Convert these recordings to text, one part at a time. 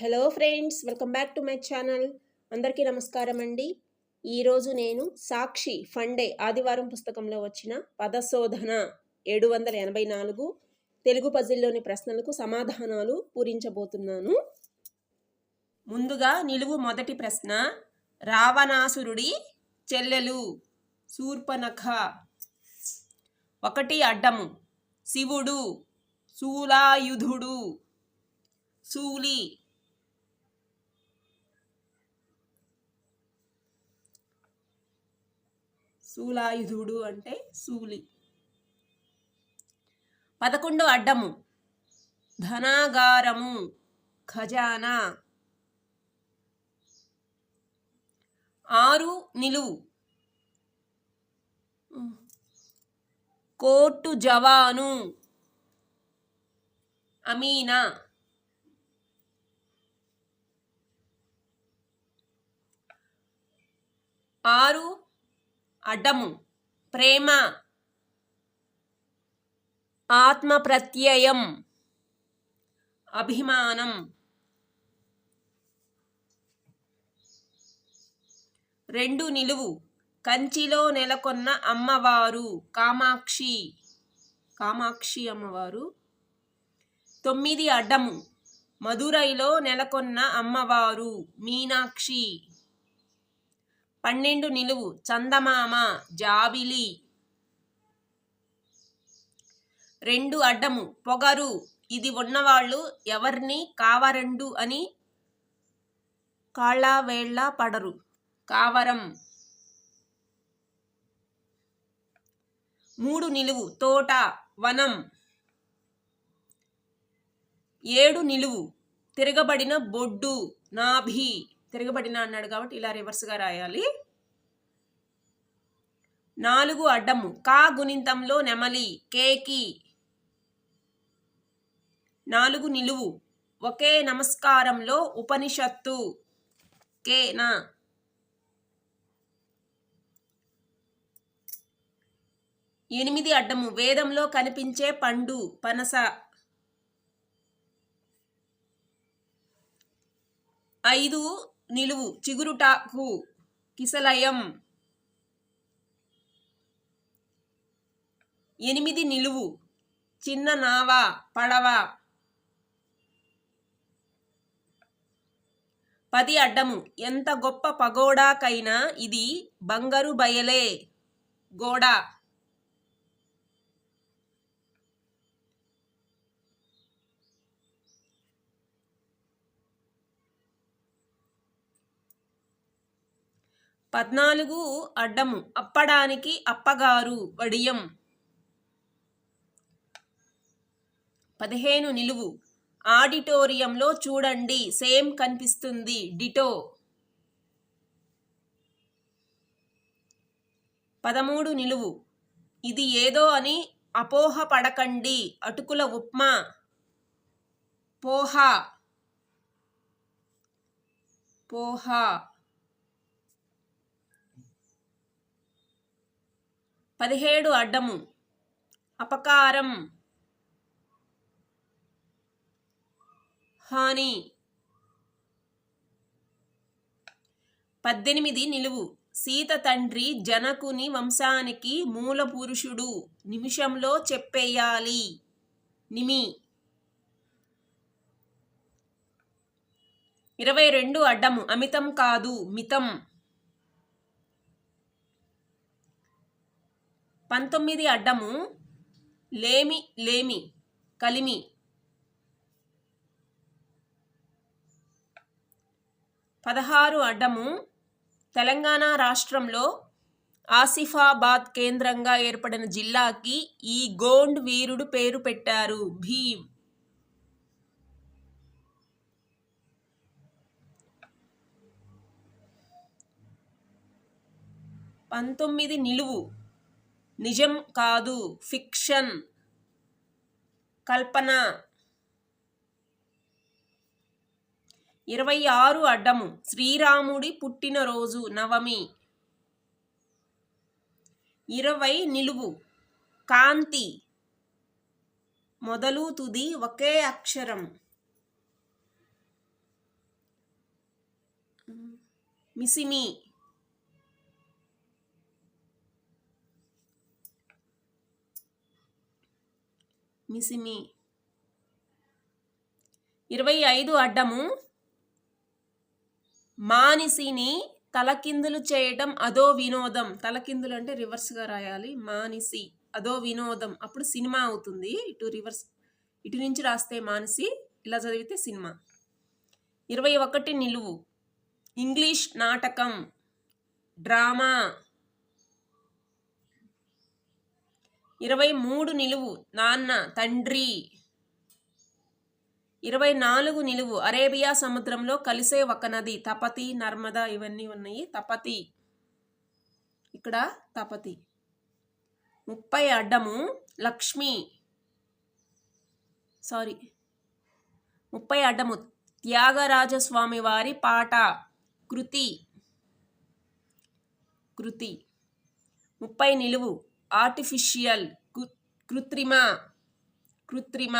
Hello friends welcome back to my channel అందరికీ నమస్కారం అండి. ఈరోజు నేను సాక్షి ఫండే ఆదివారం పుస్తకంలో వచ్చిన పదశోధన ఏడు వందల ఎనభై నాలుగు తెలుగు పజిల్లోని ప్రశ్నలకు సమాధానాలు పూరించబోతున్నాను. ముందుగా నిలువు మొదటి ప్రశ్న రావణాసురుడి చెల్లెలు శూర్పనఖ. ఒకటి అడ్డము శివుడు శూలాయుధుడు శూలి. శూలాయుధుడు అంటే శూలి పదకొండు అడ్డము. ధనాగారము. ఖజానా. ఆరు నిలువు. కోర్టు జవాను. అమీనా. ఆరు అడ్డము ప్రేమ ఆత్మ ప్రత్యయం అభిమానం రెండు నిలువు కంచిలో నెలకొన్న అమ్మవారు కామాక్షి కామాక్షి అమ్మవారు. తొమ్మిది అడ్డము మదురైలో నెలకొన్న అమ్మవారు మీనాక్షి. పన్నెండు నిలువు. చందమామ జాబిలి. రెండు అడ్డము. పొగరు. ఇది ఉన్నవాళ్ళు ఎవరిని కావరండు అని కాళ్ళ వేళ్ళ పడరు. కావరం. మూడు నిలువు. తోట వనం. ఏడు నిలువు. తిరగబడిన బొడ్డు నాభి. తిరగబడిన అన్నాడు కాబట్టి ఇలా రివర్స్గా రాయాలి. నాలుగు అడ్డము. కా గుణింతంలో నెమలి కేకి నాలుగు నిలువు. ఒకే నమస్కారంలో ఉపనిషత్తు. కేనా ఎనిమిది అడ్డము. వేదంలో కనిపించే పండు పనస. ఐదు నిలువు చిగురుటాకు కిసలయం. ఎనిమిది నిలువు చిన్న నావ పడవ. పది అడ్డము ఎంత గొప్ప పగోడాకైనా ఇది బంగారు బయలే గోడ. పద్నాలుగు అడ్డము. అప్పడానికి అప్పగారు వడియం. పదిహేను నిలువు. ఆడిటోరియంలో చూడండి సేమ్ కనిపిస్తుంది డిటో. పదమూడు నిలువు. ఇది ఏదో అని అపోహ పడకండి అటుకుల ఉప్మా. పోహా. పోహా. పదిహేడు అడ్డము. అపకారం. హాని. పద్దెనిమిది నిలువు. సీత తండ్రి జనకుని వంశానికి మూల పురుషుడు. నిమిషంలో చెప్పేయాలి. నిమి. ఇరవై రెండు అడ్డము. అమితం కాదు. మితం. పంతొమ్మిది అడ్డము లేమి లేమి కలిమి. పదహారు అడ్డము తెలంగాణ రాష్ట్రంలో ఆసిఫాబాద్ కేంద్రంగా ఏర్పడిన జిల్లాకి ఈ గోండ్ వీరుడు పేరు పెట్టారు. భీమ్. పంతొమ్మిది నిలువు. నిజం కాదు. ఫిక్షన్. కల్పన. ఇరవై ఆరు అడ్డము. శ్రీరాముడి పుట్టినరోజు నవమి. ఇరవై నిలువు. కాంతి. మొదలు తుది ఒకే అక్షరం. మిసిమి. మిసిమి. ఇరవై ఐదు అడ్డము. మానిసిని తలకిందులు చేయడం అదో వినోదం. తలకిందులు అంటే రివర్స్గా రాయాలి. మానిసి అదో వినోదం. అప్పుడు సినిమా అవుతుంది. ఇటు రివర్స్ ఇటు నుంచి రాస్తే మానిసి ఇలా చదివితే సినిమా. ఇరవై ఒకటి నిలువు. ఇంగ్లీష్ నాటకం. డ్రామా. ఇరవై మూడు నిలువు. నాన్న తండ్రి. ఇరవై నాలుగు నిలువు. అరేబియా సముద్రంలో కలిసే ఒక నది. తపతి నర్మదా ఇవన్నీ ఉన్నాయి. తపతి. ఇక్కడ తపతి. ముప్పై అడ్డము. లక్ష్మి. సారీ. ముప్పై అడ్డము. త్యాగరాజస్వామి వారి పాట. కృతి. కృతి. ముప్పై నిలువు. ఆర్టిఫిషియల్ కృత్రిమ కృత్రిమ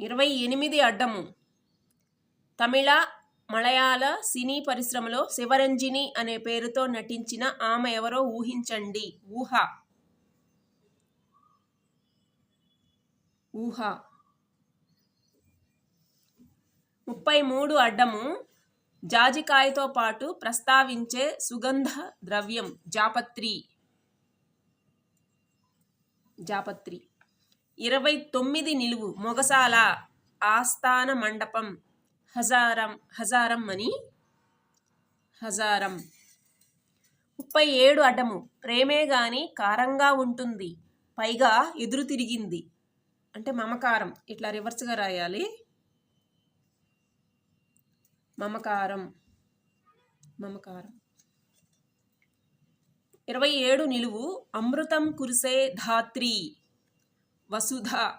ఇరవై ఎనిమిది అడ్డము. తమిళ మలయాళ సినీ పరిశ్రమలో శివరంజిని అనే పేరుతో నటించిన ఆమె ఎవరో ఊహించండి. ఊహ. ఊహ. ముప్పై మూడు అడ్డము. జాజికాయతో పాటు ప్రస్తావించే సుగంధ ద్రవ్యం జాపత్రి. జాపత్రి. ఇరవై తొమ్మిది నిలువు మొగసాల ఆస్థాన మండపం. హజారం హజారం అని. హజారం. ముప్పై ఏడు అడ్డము. ప్రేమే గాని కారంగా ఉంటుంది. పైగా ఎదురు తిరిగింది. అంటే మమకారం. ఇట్లా రివర్స్గా రాయాలి. మమకారం. మమకారం. ఇరవై ఏడు నిలువు అమృతం కురిసే ధాత్రి. వసుధ.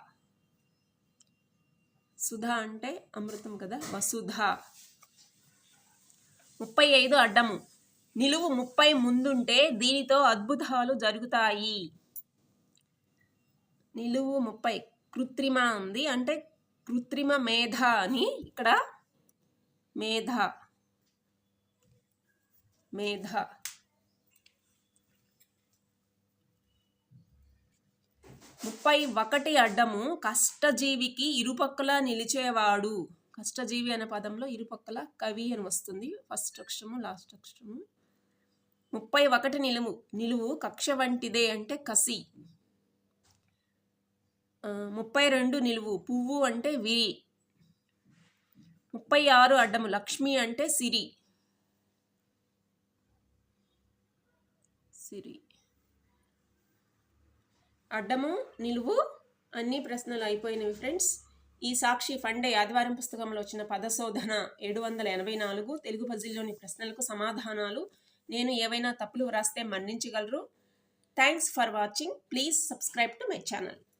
సుధ అంటే అమృతం కదా? వసుధ. ముప్పై ఐదు అడ్డము. నిలువు ముప్పై ముందుంటే దీనితో అద్భుతాలు జరుగుతాయి. నిలువు ముప్పై కృత్రిమ ఉంది అంటే కృత్రిమ మేధ అని ఇక్కడ మేధ. మేధ. ముప్పై ఒకటి అడ్డము కష్టజీవికి ఇరుపక్కల నిలిచేవాడు. కష్టజీవి అనే పదంలో ఇరుపక్కల కవి అని వస్తుంది. ఫస్ట్ అక్షరము లాస్ట్ అక్షరము. ముప్పై ఒకటి నిలువు నిలువు కక్ష వంటిదే అంటే కసి. ముప్పై రెండు నిలువు పువ్వు అంటే విరి. ముప్పై ఆరు అడ్డము. లక్ష్మి అంటే సిరి. సిరి. అడ్డము నిలువు అన్ని ప్రశ్నలు అయిపోయినవి ఫ్రెండ్స్. ఈ సాక్షి ఫండే ఆదివారం పుస్తకంలో వచ్చిన పదశోధన ఏడు వందల ఎనభై నాలుగు తెలుగు పజిల్లోని ప్రశ్నలకు సమాధానాలు. నేను ఏవైనా తప్పులు వ్రాస్తే మన్నించగలరు. Thanks for watching. Please subscribe to my channel.